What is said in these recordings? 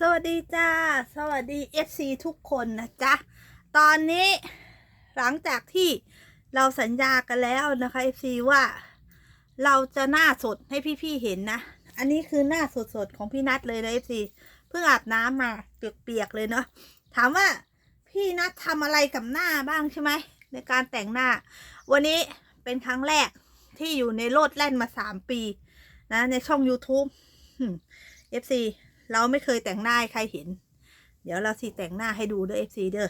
สวัสดีจ้า สวัสดี FC ทุกคนนะจ๊ะ ตอนนี้หลังจากที่เราสัญญากันแล้วนะคะ FC ว่าเราจะหน้าสดให้พี่ๆเห็นนะ อันนี้คือหน้าสดๆของพี่นัทเลยนะ FC เพิ่งอาบน้ำมาเปียกๆเลยเนาะ ถามว่าพี่นัททำอะไรกับหน้าบ้างใช่ไหมในการแต่งหน้า วันนี้เป็นครั้งแรกที่อยู่ในโลดแล่นมาสามปีนะในช่อง YouTube อืม FC เราไม่เคยแต่งหน้าให้ใครเห็น เดี๋ยวเราสิแต่งหน้าให้ดูเด้อ FC เด้อ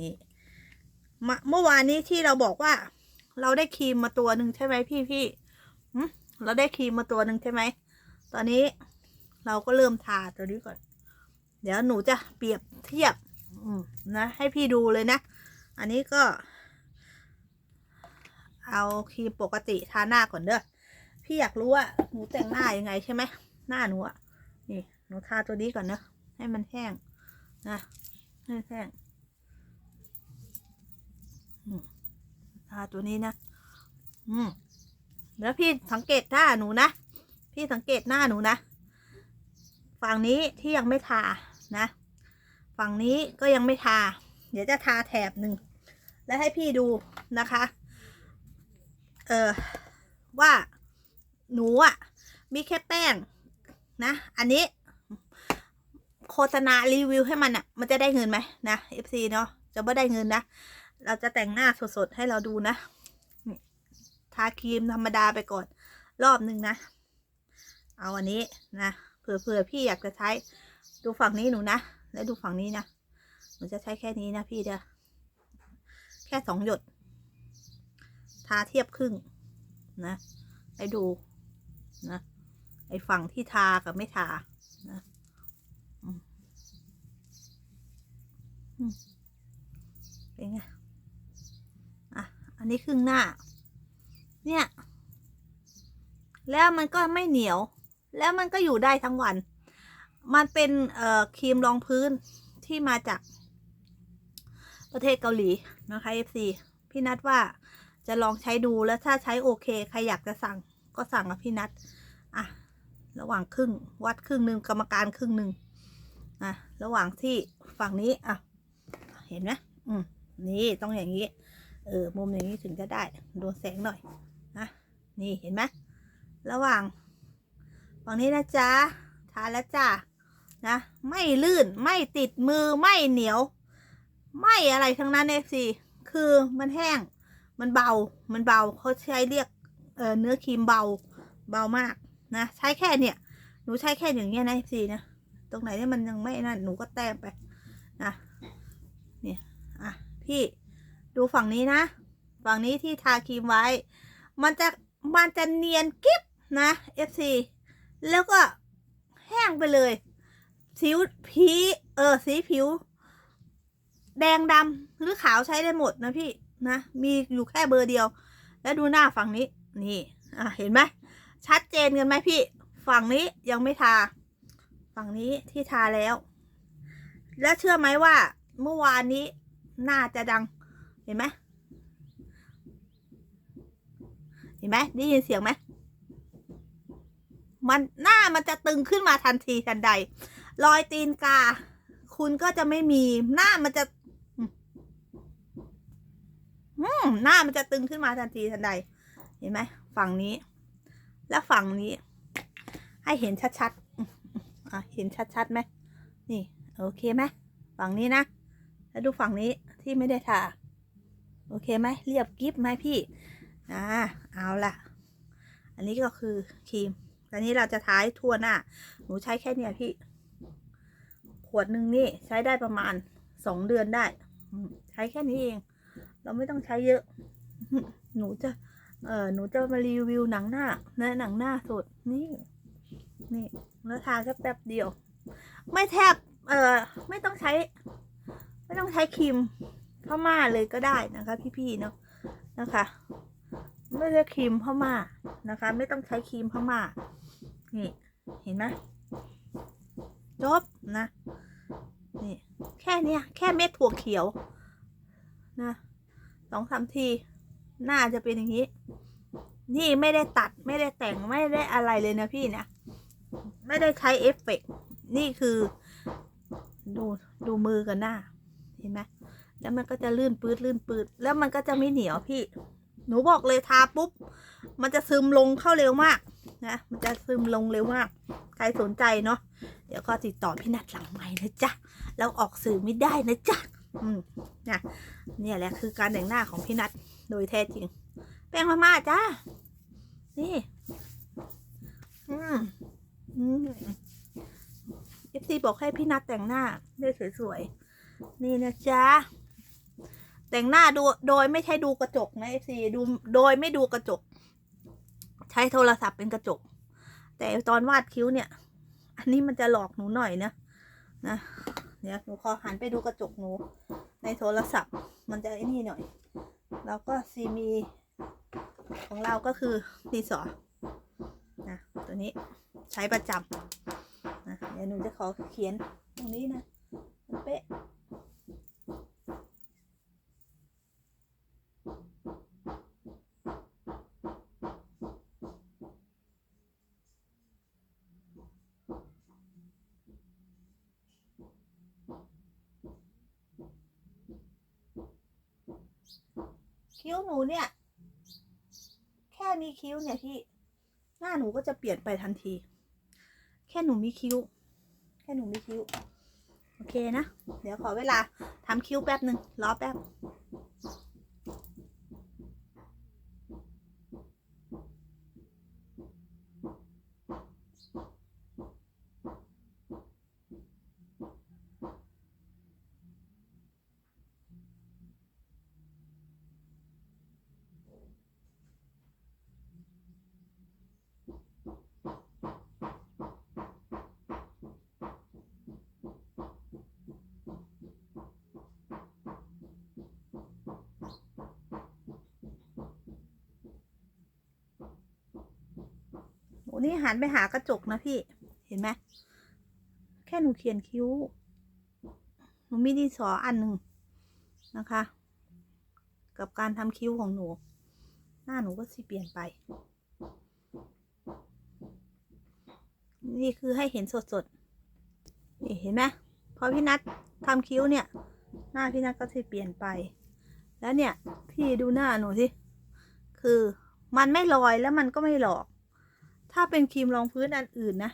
นี่มเมื่อวานนี้ที่เราบอกว่า เราได้ครีมมาตัวหนึ่งใช่ไหมพี่พี่หึเราได้ครีมมาตัวหนึ่งใช่ไหมตอนนี้เราก็เริ่มทาตัวนี้ก่อน เดี๋ยวหนูจะเปรียบเทียบอืนะให้พี่ดูเลยนะ อันนี้ก็ เอาครีมปกติทาหน้าก่อนเด้อพี่อยากรู้ว่าหนูแต่งหน้ายังไงใช่ไหมหน้าหนูอะนี่ นูทาตัวนี้ก่อนเนอะให้มันแห้งนะให้แห้งทาตัวนี้นะอืมแล้วพี่สังเกตหน้าหนูนะ พี่สังเกตหน้าหนูนะ ฝั่งนี้ที่ยังไม่ทานะ ฝั่งนี้ก็ยังไม่ทา เดี๋ยวจะทาแถบหนึ่ง แล้วให้พี่ดูนะคะ เออว่าหนูอะ มีแค่แป้งนะ อันนี้ โฆษณารีวิวให้มันอะ่ะ มันจะได้เงินไหมนะ FC เนาะจะไม่ได้เงินนะ เราจะแต่งหน้าสดๆ ให้เราดูนะ ทาครีมธรรมดาไปก่อน รอบหนึ่งนะ เอาอันนี้นะเผื่อๆ พี่อยากจะใช้ดูฝั่งนี้หนูนะ และดูฝั่งนี้นะ หนูจะใช้แค่นี้นะพี่เด้อ แค่สองหยด ทาเทียบครึ่งนะให้ดูนะไอ้ฝั่งที่ทากับไม่ทานะอืมอืม เป็นไง อะ อันนี้ครึ่งหน้า เนี่ย แล้วมันก็ไม่เหนียว แล้วมันก็อยู่ได้ทั้งวัน มันเป็นเอ่อครีมรองพื้นที่มาจากประเทศเกาหลีนะคะ FC พี่นัดว่าจะลองใช้ดูแล้วถ้าใช้โอเค ใครอยากจะสั่งก็สั่งกับพี่นัดอะ ระหว่างครึ่ง วัดครึ่งหนึ่งกรรมการครึ่งหนึ่งอะ ระหว่างที่ฝั่งนี้อะ เห็นไหมอืมนี่ต้องอย่างนี้ เออ มุมอย่างนี้ถึงจะได้ โดนแสงหน่อยนะนี่เห็นไหมระหว่างฝั่งนี้นะจ๊ะทาแล้วจ้านะ ไม่ลื่นไม่ติดมือไม่เหนียว ไม่อะไรทั้งนั้นเอฟซีคือมันแห้ง มันเบา มันเบาเขาใช้เรียกเออเนื้อครีมเบาเบามากนะใช้แค่เนี่ย หนูใช้แค่อย่างเงี้ยนะสีนะตรงไหนที่มันยังไม่นั่นหนูก็แต้มไปนะ อะพี่ดูฝั่งนี้นะ ฝั่งนี้ที่ทาครีมไว้ มันจะมันจะเนียนกิ๊บนะ FC แล้วก็แห้งไปเลยสิวผีเออสีผิว แดงดำหรือขาวใช้ได้หมดนะพี่นะมีอยู่แค่เบอร์เดียว แล้วดูหน้าฝั่งนี้นี่อะเห็นไหมชัดเจนกันไหมพี่ ฝั่งนี้ยังไม่ทา ฝั่งนี้ที่ทาแล้ว แล้วเชื่อไหมว่าเมื่อวานนี้ น่าจะดัง เห็นไหมเห็นไหมได้ยินเสียงไหมมันหน้ามันจะตึงขึ้นมาทันทีทันใด รอยตีนกา คุณก็จะไม่มี หน้ามันจะอืมหน้ามันจะตึงขึ้นมาทันทีทันใด เห็นไหมฝั่งนี้ แล้วฝั่งนี้ ให้เห็นชัดๆอะเห็นชัดๆไหมนี่ โอเคไหมฝั่งนี้นะ แล้วดูฝั่งนี้ที่ไม่ได้ทา โอเคไหมเรียบกิฟไหมพี่อ่าเอาละอันนี้ก็คือครีมตอนนี้เราจะท้ายทั่วหน้า หนูใช้แค่เนี้ยพี่ ขวดหนึ่งนี่ใช้ได้ประมาณสองเดือนได้ ใช้แค่นี้เอง เราไม่ต้องใช้เยอะ หนูจะ เออหนูจะมารีวิวหนังหน้าเนื้อหนังหน้าสดนี่ นี่ แล้วทาแค่แป๊บเดียว ไม่แทบ เออไม่ต้องใช้ ไม่ต้องใช้ครีมพม่าเลยก็ได้นะคะ พี่ๆเนาะนะคะ ไม่ใช่ครีมพม่านะคะ ไม่ต้องใช้ครีมพม่านี่เห็นไหมจบนะนี่แค่เนี้ยแค่เม็ดถั่วเขียวนะสองสามทีหน้าจะเป็นอย่างนี้ นี่ไม่ได้ตัดไม่ได้แต่งไม่ได้อะไรเลยนะพี่นะไม่ได้ใช้เอฟเฟกต์นี่คือ ดูดูมือกับหน้า เห็นไหมแล้วมันก็จะลื่นปืดลื่นปืดแล้วมันก็จะไม่เหนียวพี่ หนูบอกเลยทาปุ๊บ มันจะซึมลงเข้าเร็วมากนะมันจะซึมลงเร็วมาก ใครสนใจเนาะเดี๋ยวก็ติดต่อพี่นัดหลังใหม่นะจ๊ะแล้วออกสื่อไม่ได้นะจ๊ะอืมนะเนี่ยแหละคือการแต่งหน้าของพี่นัดโดยแท้จริง แป้งพม่าจ้านี่อืมอืมเอฟซีบอกให้พี่นัดแต่งหน้าได้สวยๆ นี่นะจ๊ะ แต่งหน้าดูโดยไม่ใช่ดูกระจกนะเอฟซีดูโดยไม่ดูกระจก ใช้โทรศัพท์เป็นกระจก แต่ตอนวาดคิ้วเนี่ย อันนี้มันจะหลอกหนูหน่อยนะนะเดี๋ยวหนูขอหันไปดูกระจกหนู ในโทรศัพท์ มันจะไอ้นี่หน่อย แล้วก็ซีมี ของเราก็คือดีสอนะตัวนี้ใช้ประจำนะเดี๋ยวหนูจะขอเขียนตรงนี้นะเป๊ะ คิ้วหนูเนี่ย แค่มีคิ้วเนี่ยพี่ หน้าหนูก็จะเปลี่ยนไปทันที แค่หนูมีคิ้ว แค่หนูมีคิ้ว โอเคนะ เดี๋ยวขอเวลาทำคิ้วแป๊บหนึ่งรอแป๊บ นี่หันไปหากระจกนะพี่ เห็นไหม แค่หนูเขียนคิ้ว หนูมีดินสออันหนึ่งนะคะ กับการทำคิ้วของหนู หน้าหนูก็สิเปลี่ยนไป นี่คือให้เห็นสดๆ นี่เห็นไหมพอพี่นัททำคิ้วเนี่ย หน้าพี่นัทก็สิเปลี่ยนไป แล้วเนี่ย พี่ดูหน้าหนูสิ คือมันไม่ลอยแล้วมันก็ไม่หลอก ถ้าเป็นครีมรองพื้นอันอื่นนะ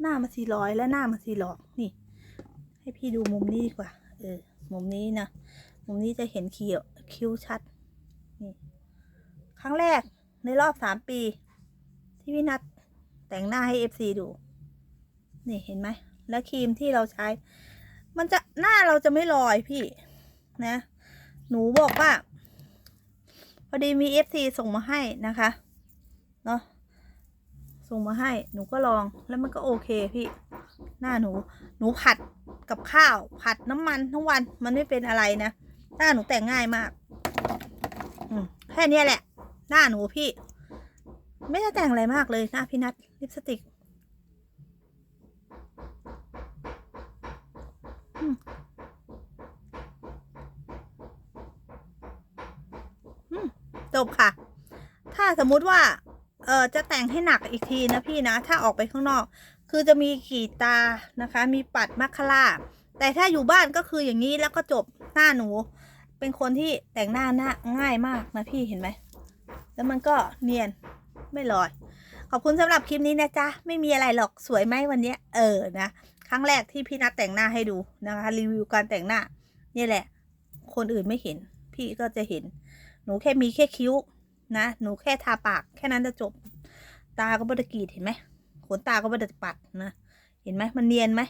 หน้ามันสีลอยและหน้ามันสีหลอกนี่ ให้พี่ดูมุมนี้ดีกว่า เออ มุมนี้นะ มุมนี้จะเห็นคิ้วคิ้วชัด นี่ ครั้งแรกในรอบสามปี ที่พี่นัดแต่งหน้าให้เอฟซีดู นี่เห็นไหม แล้วครีมที่เราใช้ มันจะหน้าเราจะไม่ลอยพี่ นะ หนูบอกว่า พอดีมีเอฟซีส่งมาให้นะคะ เนาะ ส่งมาให้ หนูก็ลอง แล้วมันก็โอเคพี่ หน้าหนู หนูผัดกับข้าว ผัดน้ำมันทั้งวัน มันไม่เป็นอะไรนะ หน้าหนูแต่งง่ายมาก อืมแค่นี้แหละ หน้าหนูพี่ ไม่ได้แต่งอะไรมากเลยหน้าพี่นัทลิปสติกจบค่ะ ถ้าสมมุติว่า เออจะแต่งให้หนักอีกทีนะพี่นะ ถ้าออกไปข้างนอก คือจะมีขีดตานะคะ มีปัดมัคคาราแต่ถ้าอยู่บ้านก็คืออย่างนี้แล้วก็จบหน้าหนู เป็นคนที่แต่งหน้าหน้าง่ายมากนะพี่เห็นไหมแล้วมันก็เนียนไม่ลอย ขอบคุณสำหรับคลิปนี้นะจ๊ะ ไม่มีอะไรหรอกสวยไหมวันนี้เออนะครั้งแรกที่พี่นัดแต่งหน้าให้ดูนะคะ รีวิวการแต่งหน้า นี่แหละ คนอื่นไม่เห็น พี่ก็จะเห็น หนูแค่มีแค่คิ้ว นะ หนูแค่ทาปากแค่นั้นจะจบ ตาก็บดกรีดเห็นไหมขนตาก็บดปัดนะ เห็นไหมมันเนียนไหม